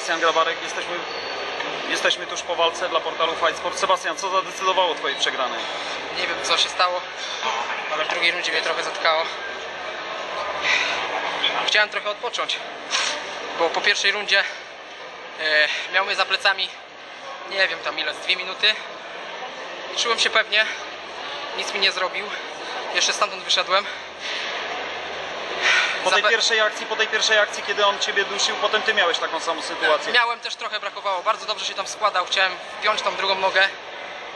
Sebastian Grabarek, jesteśmy, jesteśmy tuż po walce dla portalu Fight Sport. Sebastian, co zadecydowało Twojej przegranej? Nie wiem co się stało, ale w drugiej rundzie mnie trochę zatkało. Chciałem trochę odpocząć, bo po pierwszej rundzie e, miał mnie za plecami, nie wiem tam ile, z dwie minuty. Czułem się pewnie, nic mi nie zrobił. Jeszcze stamtąd wyszedłem. Po tej Zape- pierwszej akcji, po tej pierwszej akcji, kiedy on Ciebie dusił, potem Ty miałeś taką samą sytuację. Miałem też trochę brakowało, bardzo dobrze się tam składał, chciałem wpiąć tą drugą nogę,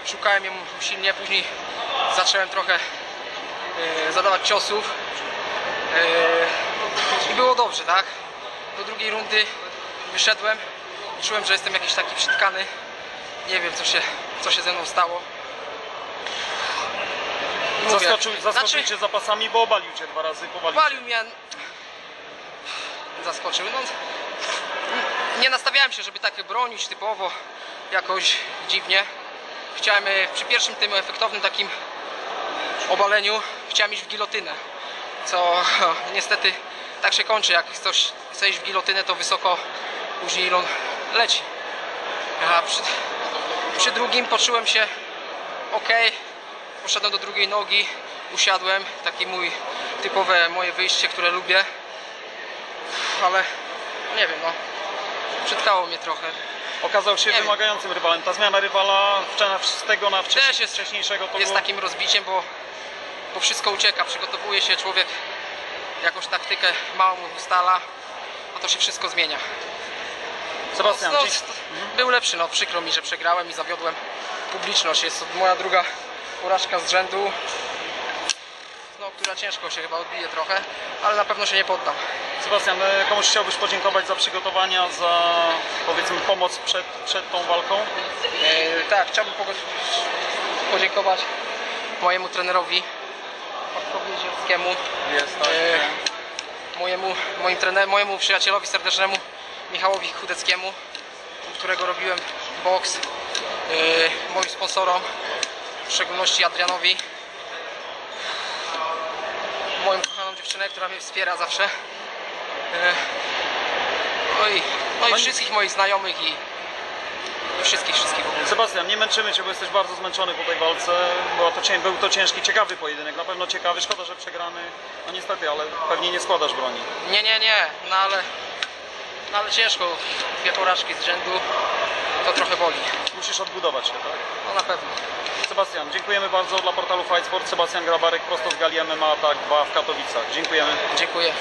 szukałem ją silnie, później zacząłem trochę e, zadawać ciosów. E, i było dobrze, tak? Do drugiej rundy wyszedłem, czułem, że jestem jakiś taki przytkany, nie wiem co się, co się ze mną stało. Mówię, Zaskoczył, zaskoczył znaczy- Cię zapasami, bo obalił Cię dwa razy, powalił. Walił mnie. Zaskoczył. No, nie nastawiałem się, żeby tak bronić typowo jakoś dziwnie. Chciałem e, przy pierwszym tym efektownym takim obaleniu chciałem iść w gilotynę. Co niestety tak się kończy. Jak ktoś chce iść w gilotynę, to wysoko później on leci. A przy, przy drugim poczułem się ok. Poszedłem do drugiej nogi, usiadłem. Taki mój typowe moje wyjście, które lubię. Ale nie wiem, no. Przytkało mnie trochę. Okazał się Nie wiem. wymagającym rywalem. Ta zmiana rywala z tego na wcześniej, Też jest- wcześniejszego to Jest było... takim rozbiciem, bo, bo wszystko ucieka. Przygotowuje się człowiek, jakąś taktykę małą ustala, a to się wszystko zmienia. Sebastian, no, to Był lepszy, no przykro mi, że przegrałem i zawiodłem publiczność. Jest to moja druga porażka z rzędu, no, która ciężko się chyba odbije trochę, ale na pewno się nie poddam. Sebastian, e, komuś chciałbyś podziękować za przygotowania, za powiedzmy pomoc przed, przed tą walką? E, tak, chciałbym podziękować mojemu trenerowi Bartkowi Zielskiemu, Jest, tak. e, mojemu, moim trener, mojemu przyjacielowi serdecznemu Michałowi Chudeckiemu, u którego robiłem boks, e, moim sponsorom, w szczególności Adrianowi, moją kochaną dziewczynę, która mnie wspiera zawsze. E, no i, no i wszystkich moich znajomych i wszystkich, wszystkich. Sebastian, nie męczymy Cię, bo jesteś bardzo zmęczony po tej walce. Była to, cię- był to ciężki, ciekawy pojedynek, na pewno ciekawy. Szkoda, że przegrany. No niestety, ale pewnie nie składasz broni. Nie, nie, nie, no ale, no ale ciężko, dwie porażki z rzędu, to trochę boli, Musisz odbudować się, tak? no na pewno. Sebastian, dziękujemy bardzo dla portalu Fight Sport. Sebastian Grabarek prosto z Gali MMA Tak 2 w Katowicach. Dziękujemy. Dziękuję.